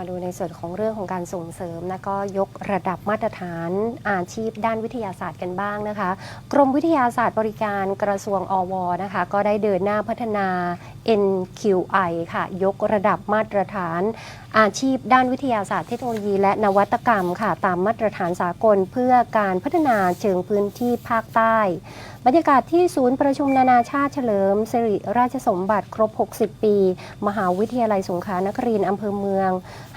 มาดูในส่วนของเรื่องของการส่งเสริมและก็ยกระดับมาตรฐานอาชีพด้านวิทยาศาสตร์กันบ้างนะคะ กรมวิทยาศาสตร์บริการกระทรวงอวนะคะ ก็ได้เดินหน้าพัฒนา NQI ค่ะ ยกระดับมาตรฐาน อาชีพด้านวิทยาศาสตร์เทคโนโลยีและนวัตกรรมค่ะ ตามมาตรฐานสากลเพื่อการพัฒนาเชิงพื้นที่ภาคใต้ บรรยากาศที่ศูนย์ประชุมนานาชาติเฉลิมสิริราชสมบัติครบ 60 ปี มหาวิทยาลัยสงขลานครินทร์อำเภอเมือง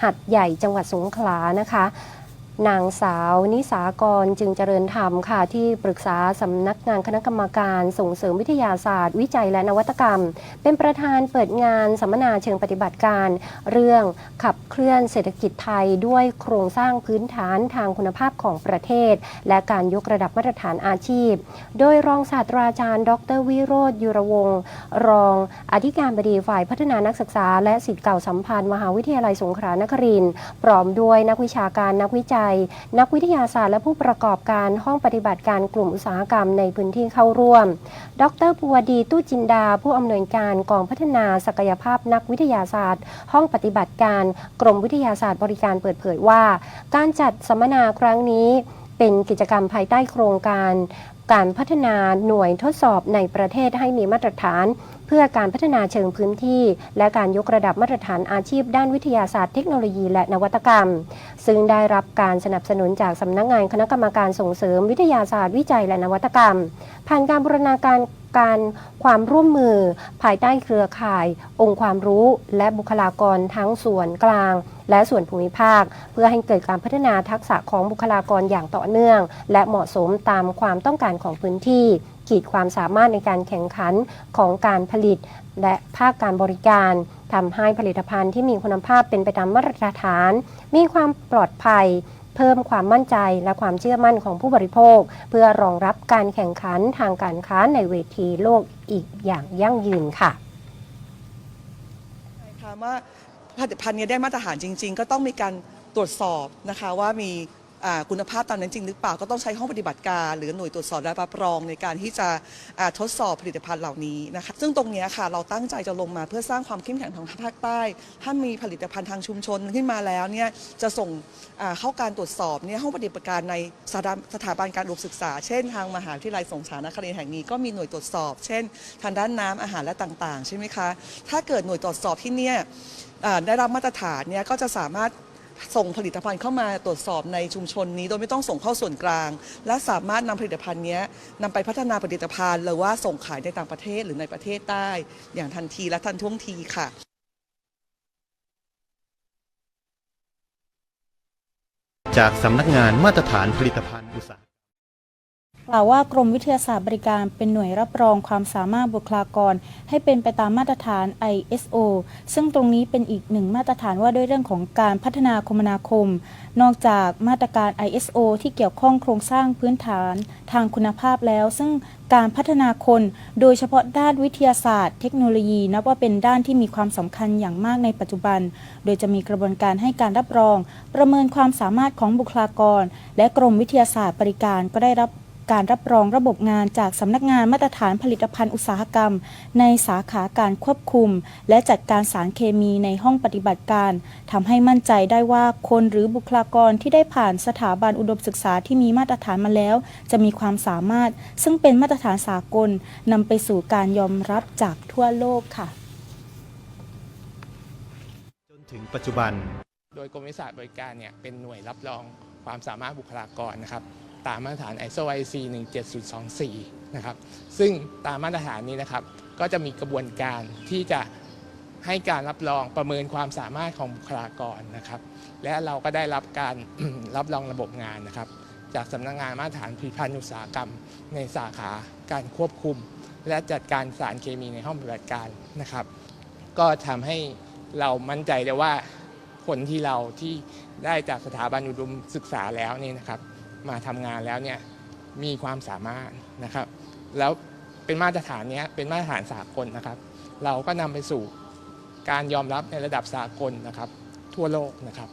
หัดใหญ่จังหวัดสงขลานะคะ นางสาวนิสากรจึงเจริญธรรมค่ะ ที่ปรึกษาสำนักงานคณะกรรมการส่งเสริมวิทยาศาสตร์ วิจัยและนวัตกรรม เป็นประธานเปิดงานสัมมนาเชิงปฏิบัติการ เรื่องขับเคลื่อนเศรษฐกิจไทยด้วยโครงสร้างพื้นฐานทางคุณภาพของประเทศ และการยกระดับมาตรฐานอาชีพ โดยรองศาสตราจารย์ ดรวิโรธยุรวงศ์รองอธิการบดีฝ่ายพัฒนานักศึกษา และสิทธิ์เก่าสัมพันธ์มหาวิทยาลัยสงขลานครินทร์พร้อมด้วยนักวิชาการนักวิจัยนักวิทยาศาสตร์และผู้ประกอบการห้องปฏิบัติการกลุ่มอุตสาหกรรมในพื้นที่เข้าร่วม ดรภูวดีตู้จินดา ผู้อำนวยการกองพัฒนาศักยภาพนักวิทยาศาสตร์ ห้องปฏิบัติการกรมวิทยาศาสตร์บริการเปิดเผยว่า การจัดสัมมนาครั้งนี้เป็นกิจกรรมภายใต้โครงการการพัฒนาหน่วยทดสอบในประเทศให้มีมาตรฐาน เพื่อการพัฒนาเชิงพื้นที่ และการยกระดับมาตรฐานอาชีพด้านวิทยาศาสตร์เทคโนโลยีและนวัตกรรม ซึ่งได้รับการสนับสนุนจากสำนักงานคณะกรรมการส่งเสริมวิทยาศาสตร์วิจัยและนวัตกรรม ผ่านการบูรณาการการความร่วมมือ ภายใต้เครือข่าย องค์ความรู้ และบุคลากรทั้งส่วนกลาง และส่วนภูมิภาค เพื่อให้เกิดการพัฒนาทักษะของบุคลากรอย่างต่อเนื่อง และเหมาะสมตามความต้องการของพื้นที่ ขีดความสามารถในการแข่งขันของการผลิต และภาคการบริการทำให้ผลิตภัณฑ์ที่มีคุณภาพเป็นไปตามมาตรฐาน มีความปลอดภัยเพิ่มความมั่นใจและความเชื่อมั่นของผู้บริโภค เพื่อรองรับการแข่งขันทางการค้าในเวทีโลกอีกอย่างยั่งยืนค่ะใช่ค่ะว่าผลิตภัณฑ์เนี้ได้มาตรฐานจริง ๆ ก็ต้องมีการตรวจสอบนะคะว่ามี คุณภาพตามนั้นจริงหรือเปล่าก็ต้องใช้ห้องปฏิบัติการ หรือหน่วยตรวจสอบและรับรองในการที่จะทดสอบผลิตภัณฑ์เหล่านี้นะคะซึ่งตรงนี้ค่ะเราตั้งใจจะลงมาเพื่อสร้างความเข้มแข็งของภาคใต้ ถ้ามีผลิตภัณฑ์ทางชุมชนขึ้นมาแล้วเนี่ยจะส่งเข้าการตรวจสอบเนี่ยห้องปฏิบัติการในสถาสถาบันการอุดมศึกษา เช่นทางมหาวิทยาลัยสงขลานครินทร์แห่งนี้ก็มีหน่วยตรวจสอบ เช่น ทางด้านน้ำอาหารและต่างๆ ใช่ไหมคะ ถ้าเกิดหน่วยตรวจสอบที่เนี่ยได้รับมาตรฐานเนี่ยก็จะสามารถ ส่งผลิตภัณฑ์เข้ามาตรวจสอบในชุมชนนี้ โดยไม่ต้องส่งเข้าส่วนกลาง และสามารถนำผลิตภัณฑ์นี้ยนำไปพัฒนาผลิตภัณฑ์ หรือว่าส่งขายในต่างประเทศหรือในประเทศได้ อย่างทันทีและทันท่วงทีค่ะจากสำนักงานมาตรฐานผลิตภัณฑ์อุตสาห กล่าวว่ากรมวิทยาศาสตร์บริการเป็นหน่วยรับรองความสามารถบุคลากร ให้เป็นไปตามมาตรฐาน ISO ซึ่งตรงนี้เป็นอีกหนึ่งมาตรฐานว่าด้วยเรื่องของการพัฒนาคมนาคม นอกจากมาตรการ ISO ที่เกี่ยวข้องโครงสร้างพื้นฐานทางคุณภาพแล้ว ซึ่งการพัฒนาคน โดยเฉพาะด้านวิทยาศาสตร์ เทคโนโลยีนับว่าเป็นด้านที่มีความสำคัญอย่างมากในปัจจุบัน โดยจะมีกระบวนการให้การรับรอง ประเมินความสามารถของบุคลากร และกรมวิทยาศาสตร์บริการก็ได้รับ การรับรองระบบงานจากสำนักงานมาตรฐานผลิตภัณฑ์อุตสาหกรรม ในสาขาการควบคุม และจัดการสารเคมีในห้องปฏิบัติการทำให้มั่นใจได้ว่าคนหรือบุคลากรที่ได้ผ่านสถาบันอุดมศึกษาที่มีมาตรฐานมาแล้ว จะมีความสามารถ ซึ่งเป็นมาตรฐานสากลนำไปสู่การยอมรับจากทั่วโลกค่ะ จนถึงปัจจุบัน โดยกรมวิทยาศาสตร์บริการเนี่ยเป็นหน่วยรับรองความสามารถบุคลากรนะครับ ตามมาตรฐาน ISO IEC 17024 นะครับ ซึ่งตามมาตรฐานนี้นะครับ ก็จะมีกระบวนการที่จะให้การรับรองประเมินความสามารถของบุคลากรนะครับ และเราก็ได้รับการ รับรองระบบงานนะครับ จากสำนักงานมาตรฐานผลิตภัณฑ์อุตสาหกรรม ในสาขาการควบคุม และจัดการสารเคมีในห้องปฏิบัติการนะครับ ก็ทำให้เรามั่นใจได้ว่าคนที่เราที่ได้จากสถาบันอุดมศึกษาแล้วนี่นะครับ มาทำงานแล้วเนี่ยมีความสามารถนะครับ แล้วเป็นมาตรฐานเนี้ยเป็นมาตรฐานสากลนะครับ เราก็นำไปสู่การยอมรับในระดับสากลนะครับ ทั่วโลกนะครับ